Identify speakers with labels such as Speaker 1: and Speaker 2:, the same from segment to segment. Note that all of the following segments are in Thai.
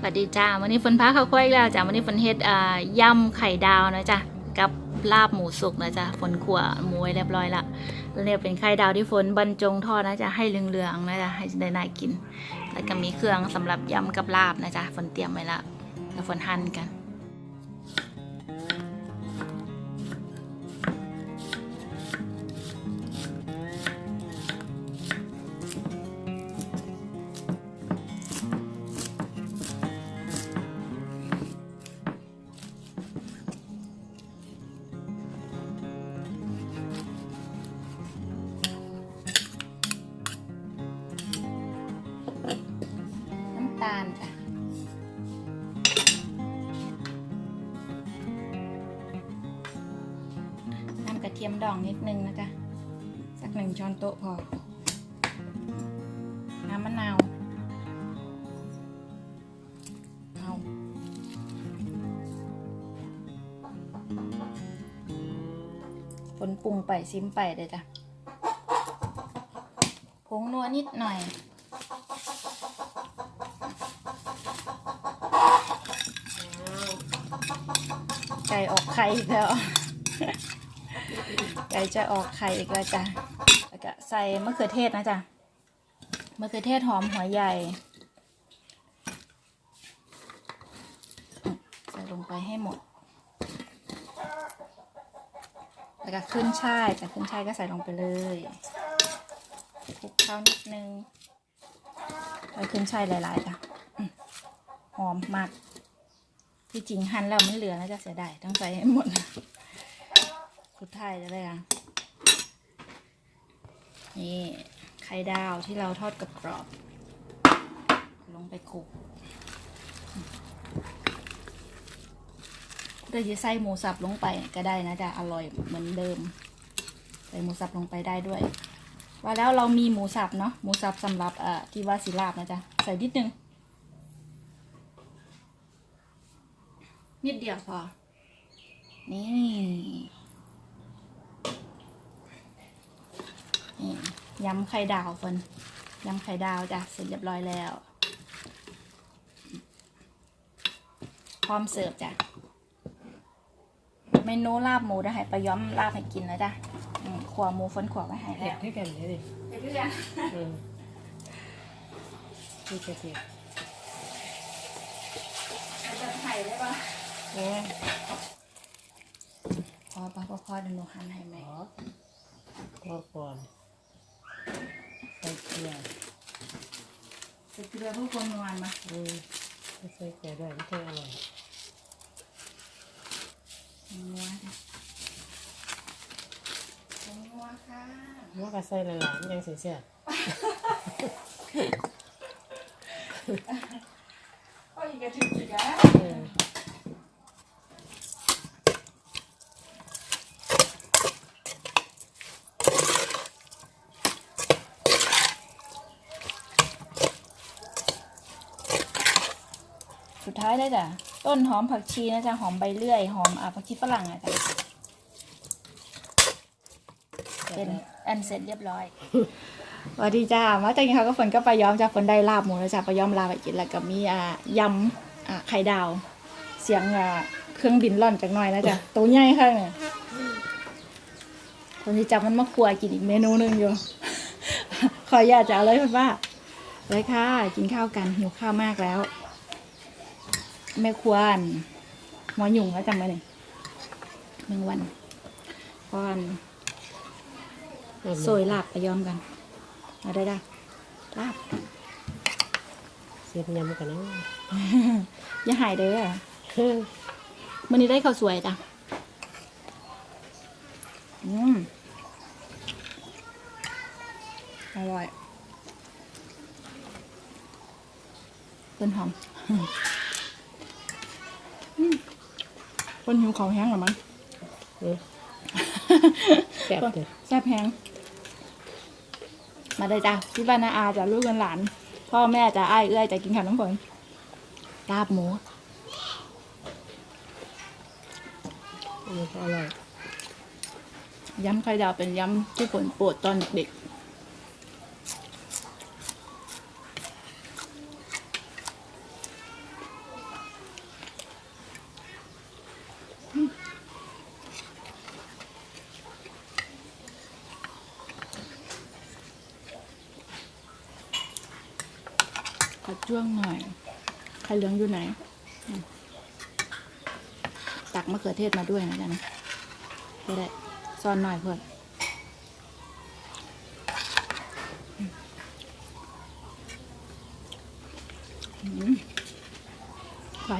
Speaker 1: สวัสดีจ้าวันนี้ฝนพักเขาคั่อีกแล้วจ้าวันนี้ฝนเฮ็ดอ่ายำไข่ดาวนะจ้ะกับลาบหมูสุกนะจ้ะฝนขั่วหมูไว้เรียบร้อยละแล้วเนี่ยเป็นไข่ดาวที่ฝนบรรจงทอดนะจ๊ะให้เหลืองๆนะจ๊ะให้ได้น่ากิน แล้วก็มีเครื่องสำหรับย่ำกับลาบนะจ๊ะฝนเตรียมไว้ละแล้วฝนหั่นกัน เทียมดองนิดนึงนะจ๊ะสักหนึ่งช้อนโต๊ะพอ น้ำมะนาวเอาผลปรุงไปซิมไปเลยจ้ะผงนัวนิดหน่อยไก่ออกไข่แล้ว ไก่จะออกไข่อีกแล้วจ้ะแล้วก็ใส่มะเขือเทศนะจ๊ะมะเขือเทศหอมหัวใหญ่ใส่ลงไปให้หมด แล้วก็ขึ้นช่ายแต่ขึ้นช่ายก็ใส่ลงไปเลยคลุกเข้านิดนึงแล้วขึ้นช่ายหลายๆจ้ะหอมมากที่จริงหั่นแล้วมันเหลือนะจะเสียดายต้องใส่ให้หมด สุดท้ายจะได้ยังนี่ไข่ดาวที่เราทอดกับกรอบ ลงไปคลุกเดี๋ยจะใส่หมูสับลงไปก็ได้นะจะอร่อยเหมือนเดิม ใส่หมูสับลงไปได้ด้วย ว่าแล้วเรามีหมูสับเนาะหมูสับสำหรับเอ่อที่ว่าสิลาบนะจ๊ะใส่นิดนึงนิดเดียวพอ นี่ นี่ยำไข่ดาวเฟินยำไข่ดาวจ้ะเสร็จเรียบร้อยแล้ว พร้อมเสิร์ฟจ้ะเมนูลาบหมูได้ให้ปลาย้อมลาบให้กินนะจ้ะอืมขวหมูฝนขวไว้ให้
Speaker 2: เผ็
Speaker 1: แล้
Speaker 2: ด
Speaker 1: ว
Speaker 2: ให้กันเลยดิ
Speaker 1: ไปเรื่อย
Speaker 2: เออนี่จะเผ็ด
Speaker 1: จะไข่ได้ปะ
Speaker 2: โอ้ย
Speaker 1: พอปะพอพอเดี๋ยวหนูหั่นให้ไหม
Speaker 2: ขอพอก่อน ใส่เกลือ
Speaker 1: ใส่เกลือเพื่อความนวลมา
Speaker 2: อืมไม่ใส่เกลือด้วยไม่ใช่อร่อย
Speaker 1: นัวจ้ะนัวค่ะ
Speaker 2: มันก็ใส่หลายๆมันยังเสีย
Speaker 1: ก็อีกกระถึงอีกอะ
Speaker 2: ๆเออ
Speaker 1: สุด ท้ายได้จ้ะต้นหอมผักชีนะจ๊ะหอมใบเลื่อยหอมอะผักชีฝรั่งอะจ้ะเป็นอันเสร็จเรียบร้อยสวัสดีจ้ามาจากนี้ค่ะก็ฝนก็ไปย้อมจากฝนได้ลาบหมูแล้วจ้ะไปย้อมลาบไปกินแล้วก็มีอ่ายำอ่าไข่ดาว เสียงอ่าเครื่องบินล่อนจากหน่อยนะจ๊ะตัวใหญ่ค่ะเนี่ยคนที่จับมันมาครัวกินอีกเมนูหนึงอยู่ ขออยากจะเอาเลยคุณป้าเลยค่ะ กินข้าวกันหิวข้าวมากแล้ว แม่ควรหัวหยุ่งแล้วจำไว้หน่อยหนึ่งวันก่อนโซยลาบไปย้อมกันเอาได้ได้ลาบ
Speaker 2: เสียบยำกันนะ
Speaker 1: อย่าหายเด้อ
Speaker 2: เฮ้ย
Speaker 1: มันนี้ได้ข้าวสวยจ้ะอืมอร่อยต้นหอม ต้นหิวเขาวแห้งเหรอมั้ง
Speaker 2: เออแซ่บเลย
Speaker 1: แซ่บแพงมาเลยจ้ะที่บ้านนาอาจะลูกกันหลาน พ่อแม่จะอ้ายเอื้อยจะกินข้าวน้ำฝนลาบหมู
Speaker 2: มันก็อร่อย
Speaker 1: ยำไข่ดาวเป็นยำที่ฝนโปรดตอนเด็ก จ้วงหน่อยไข่เหลืองอยู่ไหนอืมตักมะเขือเทศมาด้วยนะจ๊ะนะก็ได้ซ่อนหน่อยเพื่อนอืมไป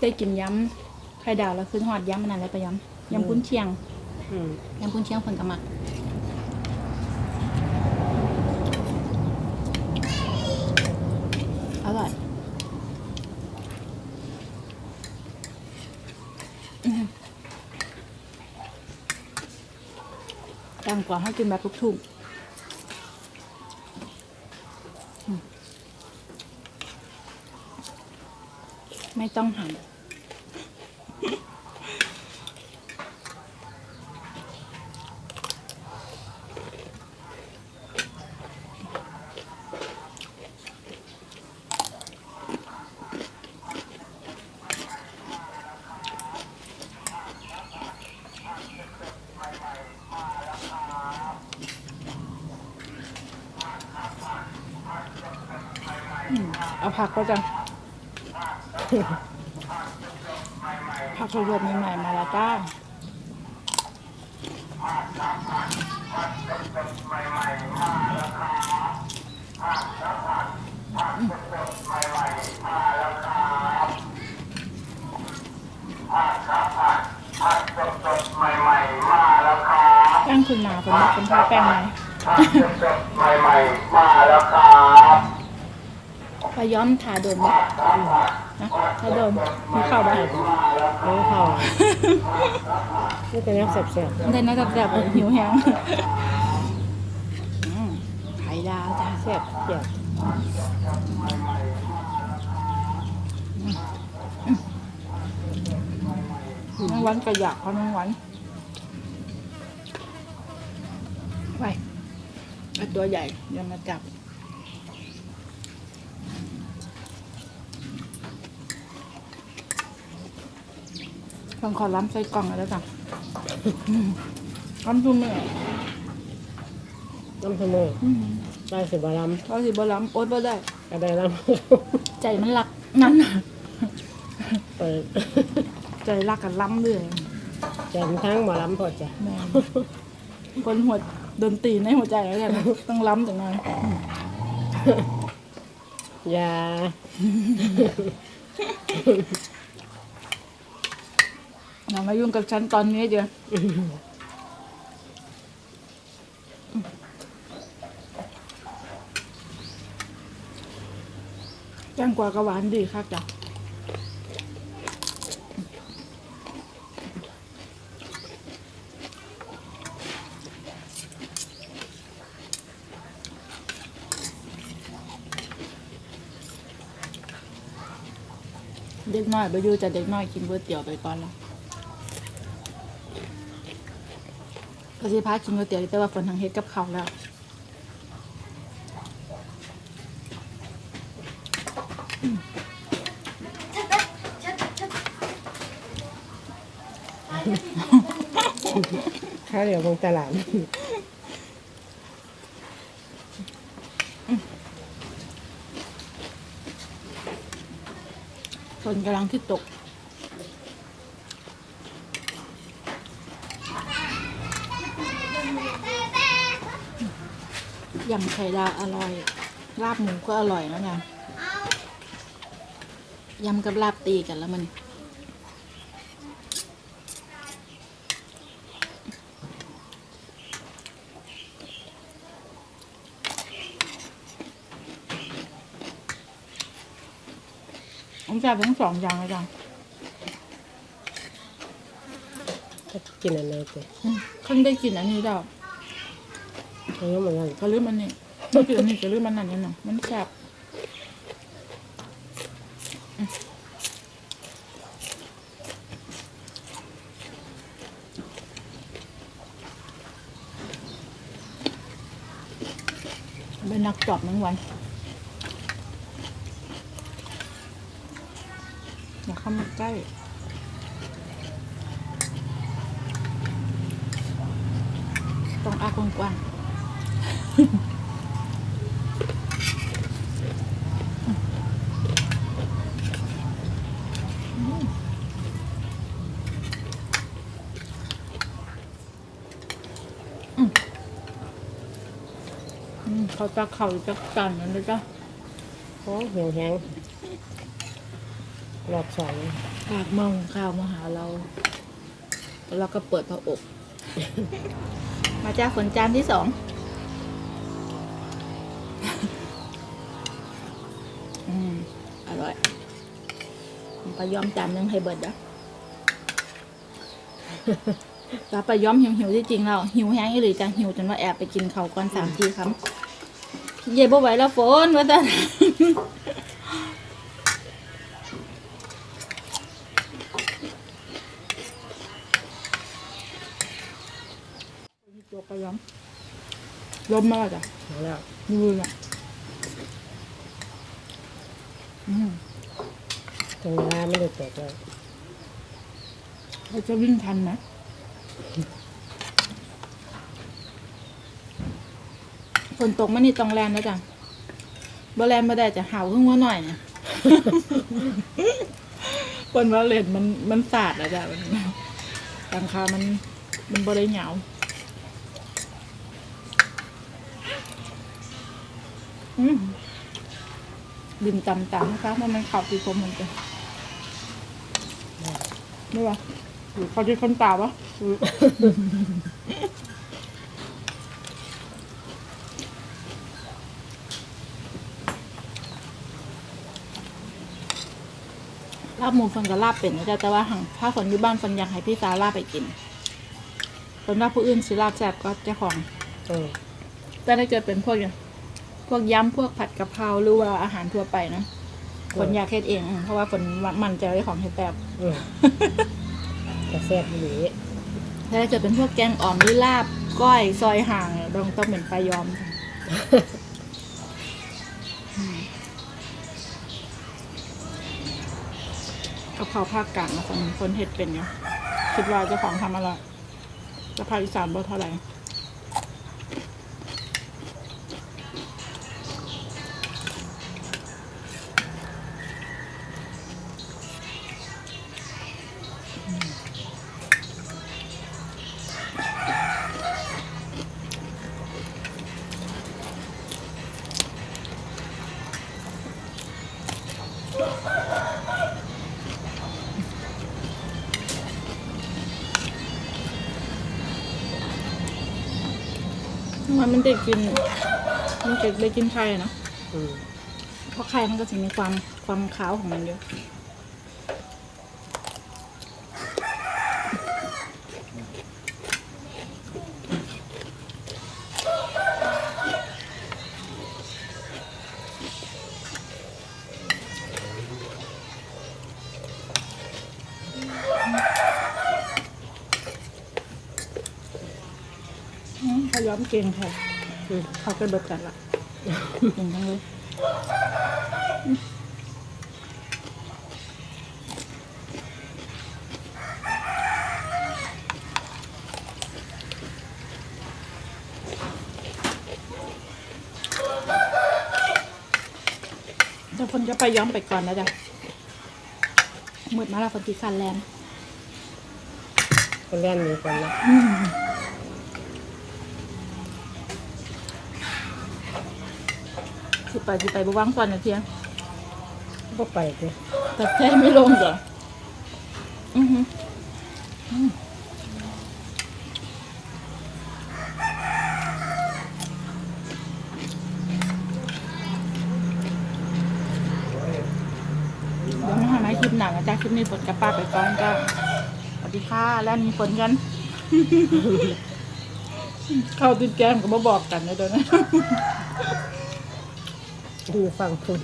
Speaker 1: ได้กินยำไข่ดาวแล้วคือหอดยำมันอะไรไปยำยำกุ้นเชียง
Speaker 2: อืม
Speaker 1: ยำกุ้นเชียงผลกระมัก อร่อยอื้อหือ ดังกว่าให้กินแบบทุกทุ่มไม่ต้องหั่น เอาผักก็จะ ผักสดๆใหม่ๆมาแล้วจ้า
Speaker 3: ใหม่ๆมาแล้วครับ
Speaker 1: แป้งคุณนาเป็นบอกเป็นท่าแป้งไหม
Speaker 3: ใหม่ๆมาแล้วครับ
Speaker 1: พย้อมทาโดนไหมนะทาโดนมีเข้าบ้าง
Speaker 2: น้องเขานี่เป็นยังแสบ
Speaker 1: ได้น่าจะแบบหิวแห้งอืมไข่ดาวจ้า
Speaker 2: ๆแสบเปียก
Speaker 1: น้องวันก็อยากเพราะน้องวันไปเอาตัวใหญ่อย่ามาจับ ลองขอล้ำใส่กล่องแล้วจ้ะล้ำทุ่มเลย
Speaker 2: น้ำสมุนได้สิบาลัม
Speaker 1: เราสิบ่ล้ำโอ๊ตบ่ได้
Speaker 2: ก็ได้น้
Speaker 1: ใจมันรักนั่นน่ะำ
Speaker 2: เปิด
Speaker 1: ใจรักกันล้ำเลย
Speaker 2: แจมทั้งหมอลำพอจ้ะ
Speaker 1: แม่นคนหัวดนตรีในหัวใจแล้วกันต้องล้ำจังหน่อย
Speaker 2: อยา
Speaker 1: อย่ามายุ่งกับฉันตอนนี้เดี๋ยวแกงกว่ากระหวานดีครับจ้ะเด็กน้อยไปอยู่จะเด็กน้อยกินก๋วยเตี๋ยวไปก่อนละ ก็สิพากินก๋วยเตี๋ยวแต่ว่าฝนทางเฮ็ดกับเขาวแล้ว
Speaker 2: ข้าวเหนียวของตลาด
Speaker 1: ฝนกำลังที่ตก ยำไข่ดาวอร่อย ลาบหมูก็อร่อยนะเนี่ยยำกับลาบตีกันแล้วมันผมจับทั้งสองอย่างเลยจ้ะ
Speaker 2: กินอันไหนเจ๊
Speaker 1: อืมเพิ่งได้กินอันนี้ดอก
Speaker 2: อันนี้เหมือนกัน
Speaker 1: ก็ลืมอันนี้ไม่กินอันนี้ก็ลืมอันนั้นนี่นะมันแซ่บเป็นนักจอบทั้งวันอย่าเข้ามาใกล้ต้องอากว้างๆ เขาจะเข่าจะกันนั่นเลยจ้ะ
Speaker 2: โอ้หิวแห้งลอดสอง
Speaker 1: ปากมองข้าวมาหาเรา แล้วก็เปิดผ้าอก มาจ้าฝนจานที่สอง อืมอร่อยปลาย้อมจานนึงให้เบิดนะแล้วปลาย้อมหิวหิวๆที่จริงเราหิวแห้งอีหรือจังหิวจนว่าแอบไปกินเขาวก่อนสามทีครับเย่บ่ไหวแล้วฝนว่าแต่ตัวปลาย้อมลมมากจ้ะ
Speaker 2: เอา แล้ว
Speaker 1: ดูเลยอะอืม
Speaker 2: ตรงเวลาไม่ได้แตกเลย
Speaker 1: เราจะวิ่งทันไหมฝนตกมันนี่ต้องแลนแล้วจ้ะบ่แลนไม่ได้จะเห่าขึ้นมาหน่อยเนี่ยฝนว่าเลนมันมันสาดแล้วจ้ะมันหลังคามันมันบ่ได้เหงา อืมดินตำๆนะคะเพราะมันเข่าตีผมเหมือนกันไม่วะหรือเขาที่คนตาวะหรือลาบหมูฟันกับลาบเป็ดนะจ๊ะแต่ว่าหังถ้าฝนอยู่บ้านฝนอยากให้พี่สาวลาบไปกินฝนว่าผู้อื่นสิลาบแซ่บก็เจ้าของ
Speaker 2: เออ
Speaker 1: แต่ถ้าเกิดเป็นพวกอย่าง พวกยำพวกผัดกะเพราหรือว่าอาหารทั่วไปนะฝนอยากเฮ็ดเองอืมเพราะว่าฝนมันใจในของเฮ็ดแบบ
Speaker 2: เออจะแซ่บอยู่หรือ
Speaker 1: แต่ถ้าเกิดเป็นพวกแกงอ่อมหรือลาบก้อยซอยห่างเนี่ยต้องต้องเป็นปลายอมค่ะอืมกะเพราภาคกลางนะคนคนเฮ็ดเป็นอยู่คิดว่าเจ้าของทำอร่อยกะเพราอีสานบ่เท่าไหร่ มันมันได้กิน มันจะได้กินไข่อะเนาะ
Speaker 2: อืม
Speaker 1: เพราะไข่มันก็จะมีความความขาวของมันเยอะ เขาย้อมเก่งค่ะ
Speaker 2: อืม
Speaker 1: เขาก็เบิดกันละเก่งทั้งเลยเดี๋ยวคนจะไปย้อมไปก่อนนะจ๊ะมืดมาแล้วคนตีคันแลนด์
Speaker 2: ก็เล่นนี้กันละ
Speaker 1: สิไปสิไปบว่างตอนนะเทียง
Speaker 2: ก็ไปเลย
Speaker 1: แต่แท้ไม่ลงเหรออือหืออืมเดี๋ยวมาหาไม้คลิปหนังนะจ๊ะคลิปนี้ฝนกับป้าไปก่อนจ้าสวัสดีค่ะแล้วมีฝนกัน เข้าติดแก้มก็มาบอกกันนะเดี๋ยวนะ
Speaker 2: ดูฟังคุณ